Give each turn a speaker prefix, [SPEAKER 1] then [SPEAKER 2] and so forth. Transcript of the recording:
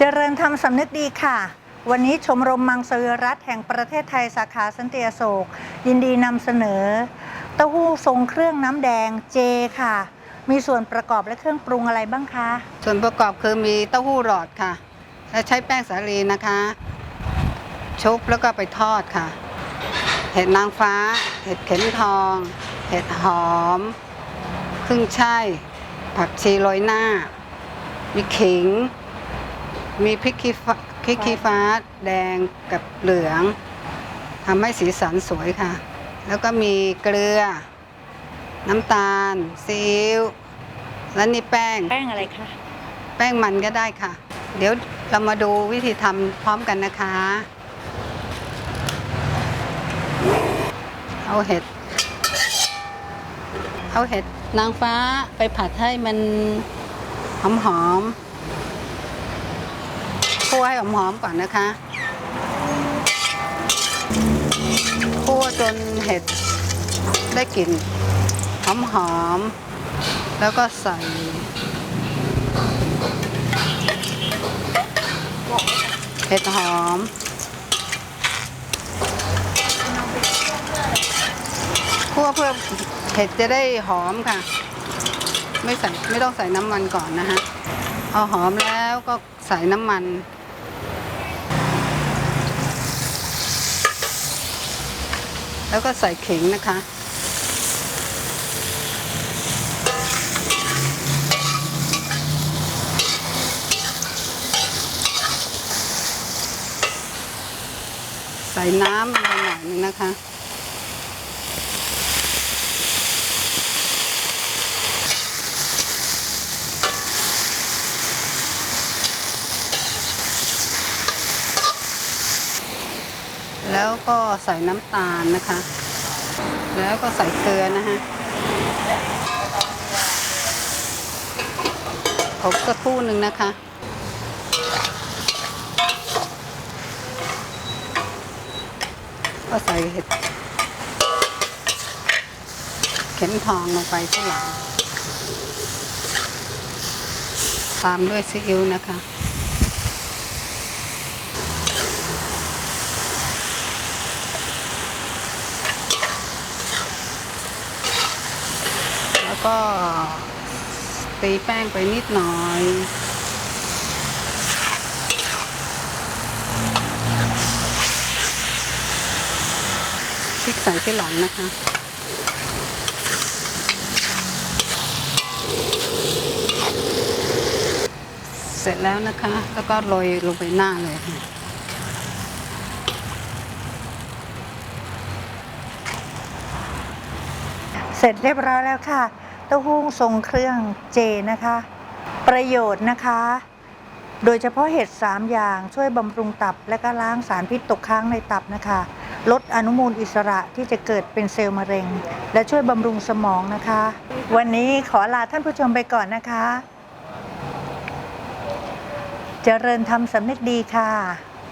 [SPEAKER 1] เจริญทำสำนึกดีค่ะ วันนี้ชมรมมังสวิรัตแห่งประเทศไทยสาขาสันติอโศก ยินดีนำเสนอ เต้าหู้ทรงเครื่องน้ำแดงเจค่ะ มีส่วนประกอบและเครื่องปรุงอะไรบ้างคะ
[SPEAKER 2] ส่วนประกอบคือมีเต้าหู้หลอดค่ะ และใช้แป้งสาลีนะคะ ชุบแล้วก็ไปทอดค่ะ เห็ดนางฟ้า เห็ดเข็มทอง เห็ดหอมครึ่งช่ายผักชีโรยหน้ามีขิง มีพริกขี้ฟ้าพริกขี้ฟ้าแดงกับเหลืองทำให้สีสันสวยค่ะ แล้วก็มีเกลือ น้ำตาลซีอิ๊วและนี่แป้ง
[SPEAKER 1] แป้งอะไรคะ
[SPEAKER 2] แป้งมันก็ได้ค่ะ เดี๋ยวเรามาดูวิธีทำพร้อมกันนะคะ เอาเห็ด เอาเห็ดนางฟ้าไปผัดให้มันหอมหอมๆ คั่วให้หอมหอมๆก่อนนะคะคั่วจนเห็ดได้กลิ่นหอมหอมๆแล้วก็ใส่เห็ดหอม คั่วเพื่อเห็ดจะได้หอมค่ะ ไม่ใส่ไม่ต้องใส่น้ำมันก่อนนะฮะเอาหอมแล้วก็ใส่น้ำมัน แล้วก็ใส่ขิงนะคะ ใส่น้ำลงหน่อยนึงนะคะ แล้วก็ใส่น้ำตาลนะคะ แล้วก็ใส่เกลือนะฮะผมสักครู่หนึ่งนะคะ ก็ใส่เห็ดเข็มทองลงไปที่หลังตามด้วยซีอิ๊วนะคะ แล้วก็ตีแป้งไปนิดหน่อยพริกใส่ที่หลังนะคะเสร็จแล้วนะคะ แล้วก็โรยลงไปหน้าเลยค่ะ
[SPEAKER 1] เสร็จเรียบร้อยแล้วค่ะ เต้าหู้ทรงเครื่องเจนะคะ ประโยชน์นะคะ โดยเฉพาะเห็ด 3 อย่างช่วยบำรุงตับ และก็ล้างสารพิษตกค้างในตับนะคะ ลดอนุมูลอิสระที่จะเกิดเป็นเซลล์มะเร็ง และช่วยบำรุงสมองนะคะ วันนี้ขอลาท่านผู้ชมไปก่อนนะคะ เจริญธรรมสำนึกดีค่ะ